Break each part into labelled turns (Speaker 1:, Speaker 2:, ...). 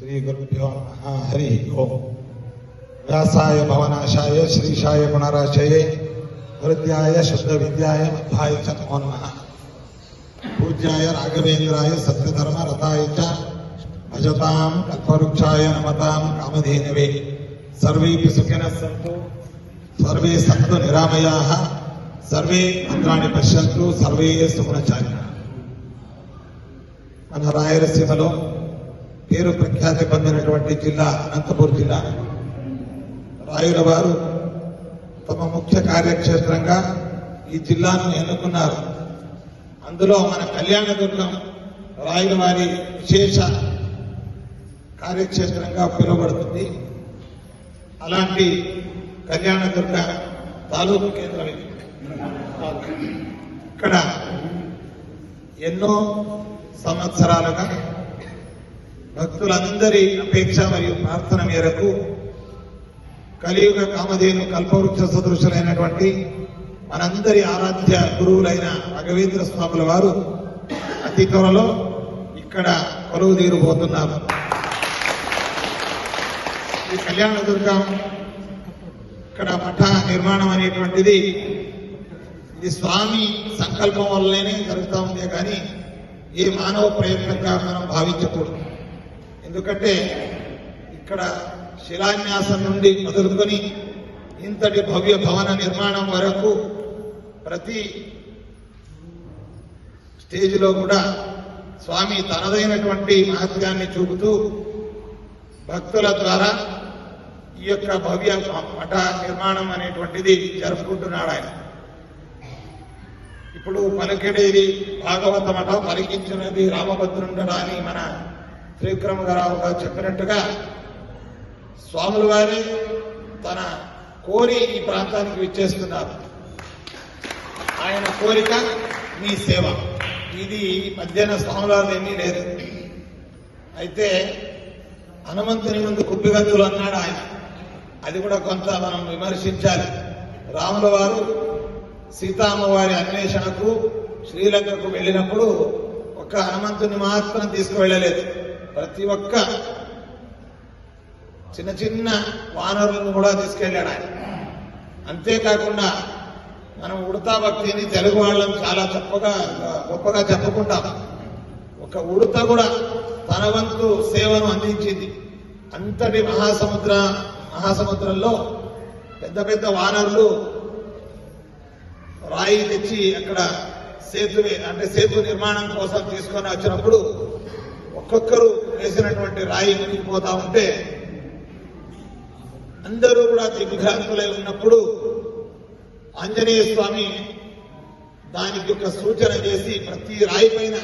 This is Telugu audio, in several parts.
Speaker 1: श्रीगुरुभ्यो नमः। हरि ओम। व्यासाय भवनाशाय श्रीशाय गुणराशये वृद्ध्याय शुद्धविद्याय मध्वाय च नमो नमः पूज्याय राघवेन्द्राय सत्यधर्म रताय च भजताम कल्पवृक्षाय नमताम कामधेनवे। सर्वे सुखिनः सन्तु। सर्वे सन्तु निरामयाः। सर्वे भद्राणि पश्यन्तु। सर्वे सुगुणचारिणः। మన రాయలసీమలో పేరు ప్రఖ్యాతి పొందినటువంటి జిల్లా అనంతపూర్ జిల్లా. రాయుల వారు తమ ముఖ్య కార్యక్షేత్రంగా ఈ జిల్లాను ఎన్నుకున్నారు. అందులో మన కళ్యాణదుర్గం రాయుల వారి విశేష కార్యక్షేత్రంగా పిలువబడుతుంది. అలాంటి కళ్యాణదుర్గ తాలూకు కేంద్రం ఇది. ఇక్కడ ఎన్నో సంవత్సరాలుగా భక్తులందరి అపేక్ష మరియు ప్రార్థన మేరకు కలియుగ కామధేను కల్పవృక్ష సదృశులైనటువంటి మనందరి ఆరాధ్య గురువులైన రాఘవేంద్ర స్వాముల వారు అతి త్వరలో ఇక్కడ కొలువు తీరుబోతున్నారు. ఈ కళ్యాణ దుర్గం ఇక్కడ మఠ నిర్మాణం అనేటువంటిది ఇది స్వామి సంకల్పం వల్లనే జరుగుతూ ఉందే కానీ ఏ మానవ ప్రయత్నంగా మనం భావించకూడదు. ఎందుకంటే ఇక్కడ శిలాన్యాసం నుండి మొదలుకొని ఇంతటి భవ్య భవన నిర్మాణం వరకు ప్రతి స్టేజ్లో కూడా స్వామి తనదైనటువంటి మహత్యాన్ని చూపుతూ భక్తుల ద్వారా ఈ యొక్క భవ్య మఠ నిర్మాణం అనేటువంటిది జరుపుకుంటున్నాడు ఆయన. ఇప్పుడు పలికెడేది భాగవత మఠం పలికించినది రామభద్రుండడా అని మన త్రివిక్రమరావు గారు చెప్పినట్టుగా స్వాముల వారి తన కోరి ఈ ప్రాంతానికి విచ్చేస్తున్నారు. ఆయన కోరిక మీ సేవ. ఇది మధ్యాహ్న స్వాముల ఏమీ లేదు. అయితే హనుమంతుని ముందు కుప్పిగంతులు అన్నాడు ఆయన. అది కూడా కొంత మనం విమర్శించాలి. రాముల వారు సీతామ్మవారి అన్వేషణకు శ్రీలంకకు వెళ్ళినప్పుడు ఒక్క హనుమంతుని మాత్రం తీసుకువెళ్ళలేదు. ప్రతి ఒక్క చిన్న చిన్న వానరులను కూడా తీసుకెళ్ళాడు ఆయన. అంతేకాకుండా మనం ఉడతా భక్తిని తెలుగు వాళ్ళం చాలా చక్కగా గొప్పగా చెప్పుకుంటాం. ఒక ఉడత కూడా తన వంతు సేవను అందించింది. అంతటి మహాసముద్ర మహాసముద్రంలో పెద్ద పెద్ద వానరులు రాయి తెచ్చి అక్కడ సేతు అంటే సేతు నిర్మాణం కోసం తీసుకొని వచ్చినప్పుడు ఒక్కొక్కరు వేసినటువంటి రాయి మునిగిపోతా ఉంటే అందరూ కూడా దిగ్భ్రాంతులై ఉన్నప్పుడు ఆంజనేయ స్వామి దానికి ఒక సూచన చేసి ప్రతి రాయి పైన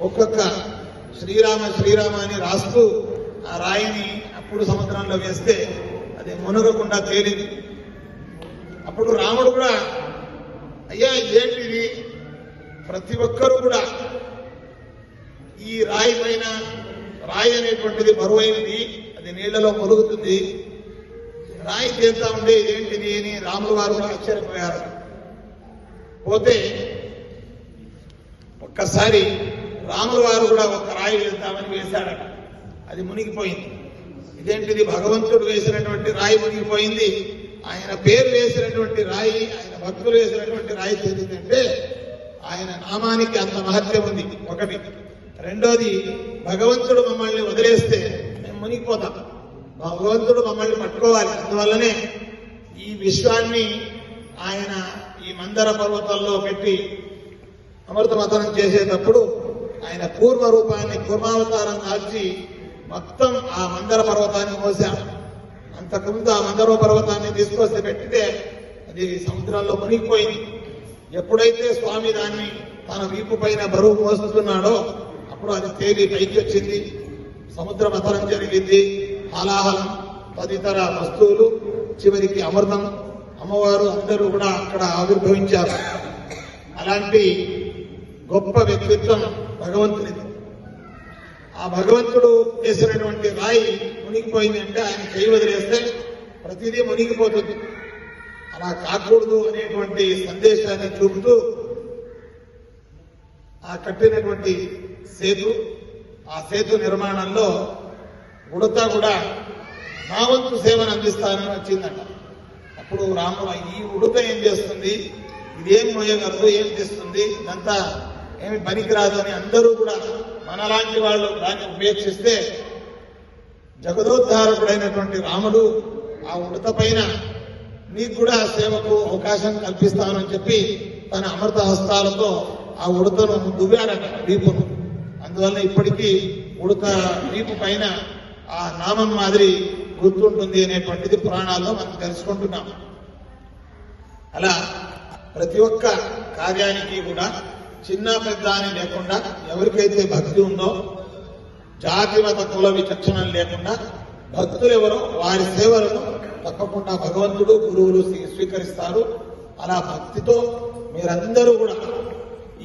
Speaker 1: ఒక్కొక్క శ్రీరామ శ్రీరామ అని రాస్తూ ఆ రాయిని అప్పుడు సముద్రంలో వేస్తే అది మునగకుండా తేలింది. అప్పుడు రాముడు కూడా అయ్యా ఏంటిది? ప్రతి ఒక్కరూ కూడా ఈ రాయి పైన రాయి అనేటువంటిది బరువైనది అది నీళ్ళలో మురుగుతుంది రాయి చేస్తా ఉండే ఏంటిది అని రాములు వారు ఆశ్చర్యపోయారు పోతే ఒక్కసారి రాముల వారు కూడా ఒక రాయి వేద్దామని వేశాడట అది మునిగిపోయింది. ఇదేంటిది? భగవంతుడు వేసినటువంటి రాయి మునిగిపోయింది. ఆయన పేరు వేసినటువంటి రాయి ఆయన భక్తులు వేసినటువంటి రాయి తేలిందంటే ఆయన నామానికి అంత మహత్యం ఉంది. ఒకటి. రెండోది భగవంతుడు మమ్మల్ని వదిలేస్తే మేము మునిగిపోతాం. భగవంతుడు మమ్మల్ని పట్టుకోవాలి. అందువల్లనే ఈ విశ్వాన్ని ఆయన ఈ మందర పర్వతాల్లో పెట్టి అమృతమతనం చేసేటప్పుడు ఆయన పూర్వ రూపాన్ని కూర్మావతారం దాల్చి మొత్తం ఆ మందర పర్వతాన్ని మోసాడు అంతకుముందు ఆ మందర పర్వతాన్ని తీసుకొస్తే పెట్టితే అది సముద్రంలో మునిగిపోయింది. ఎప్పుడైతే స్వామి దాన్ని తన వీపు పైన బరువు మోస్తున్నాడో అప్పుడు అది తేలి పైకి వచ్చింది సముద్ర మథనం జరిగింది. హాలాహలం తదితర వస్తువులు చివరికి అమృతం. అమ్మవారు అందరూ కూడా అక్కడ ఆవిర్భవించారు. అలాంటి గొప్ప వ్యక్తిత్వం భగవంతునిది ఆ భగవంతుడు చేసినటువంటి రాయి మునిగిపోయింది అంటే ఆయన చేయి వదిలేస్తే ప్రతిదీ మునిగిపోతుంది. అలా కాకూడదు అనేటువంటి సందేశాన్ని చూపుతూ ఆ కట్టినటువంటి సేతు ఆ సేతు నిర్మాణంలో ఉడత కూడా నా వంతు సేవను అందిస్తానని వచ్చిందట. అప్పుడు రాముడు ఈ ఉడత ఏం చేస్తుంది? ఇదేం మోయగలదు? ఏం చేస్తుంది? ఇదంతా ఏమి పనికిరాదు అని అందరూ కూడా మనలాంటి వాళ్ళు దాన్ని ఉపేక్షిస్తే జగదోద్ధారకుడైనటువంటి రాముడు ఆ ఉడత పైన నీకు కూడా సేవకు అవకాశం కల్పిస్తానని చెప్పి తన అమృత హస్తాలతో ఆ ఉడతను దువ్వాడట వీపును. అందువల్ల ఇప్పటికీ ఉడక వీపు పైన ఆ నామం మాదిరి గుర్తుంటుంది అనేటువంటిది పురాణాల్లో మనం తెలుసుకుంటున్నాం. అలా ప్రతి ఒక్క కార్యానికి కూడా చిన్న పెద్ద అని లేకుండా ఎవరికైతే భక్తి ఉందో జాతి మత కుల విచక్షణ లేకుండా భక్తులు ఎవరో వారి సేవలను తప్పకుండా భగవంతుడు గురువులు స్వీకరిస్తారు. అలా భక్తితో మీరందరూ కూడా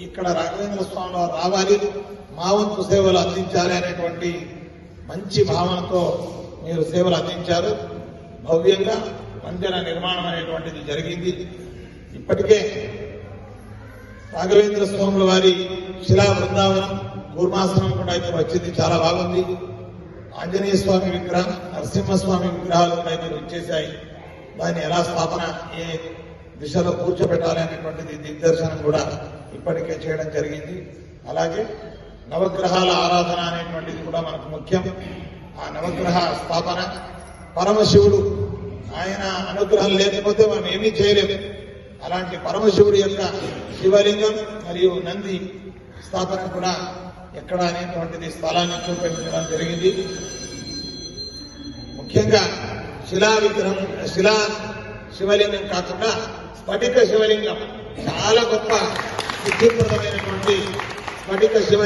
Speaker 1: ఇక్కడ రాఘవేంద్ర స్వామి వారు రావాలి. మా వంతు సేవలు అందించాలి అనేటువంటి మంచి భావనతో మీరు సేవలు అందించారు. భవ్యంగా మందిర నిర్మాణం అనేటువంటిది జరిగింది. ఇప్పటికే రాఘవేంద్ర స్వాముల వారి శిలా బృందావనం కూర్మాసనం కూడా ఇక్కడ వచ్చింది. చాలా బాగుంది. ఆంజనేయ స్వామి విగ్రహం నరసింహస్వామి విగ్రహాలు కూడా ఇక్కడ వచ్చేసాయి దాన్ని ఎలా స్థాపన ఏ దిశలో కూర్చోబెట్టాలి అనేటువంటిది దిగ్దర్శనం కూడా ఇప్పటికే చేయడం జరిగింది. అలాగే నవగ్రహాల ఆరాధన అనేటువంటిది కూడా మనకు ముఖ్యం. ఆ నవగ్రహ స్థాపన. పరమశివుడు ఆయన అనుగ్రహం లేకపోతే మనం ఏమీ చేయలేము అలాంటి పరమశివుడి యొక్క శివలింగం మరియు నంది స్థాపన కూడా ఎక్కడ అనేటువంటిది స్థలాన్ని చూపించడం జరిగింది. ముఖ్యంగా శిలా విగ్రహం శిలా శివలింగం కాకుండా స్ఫటిక శివలింగం. చాలా గొప్ప సిద్ధిప్రదమైనటువంటి స్ఫటిక శివ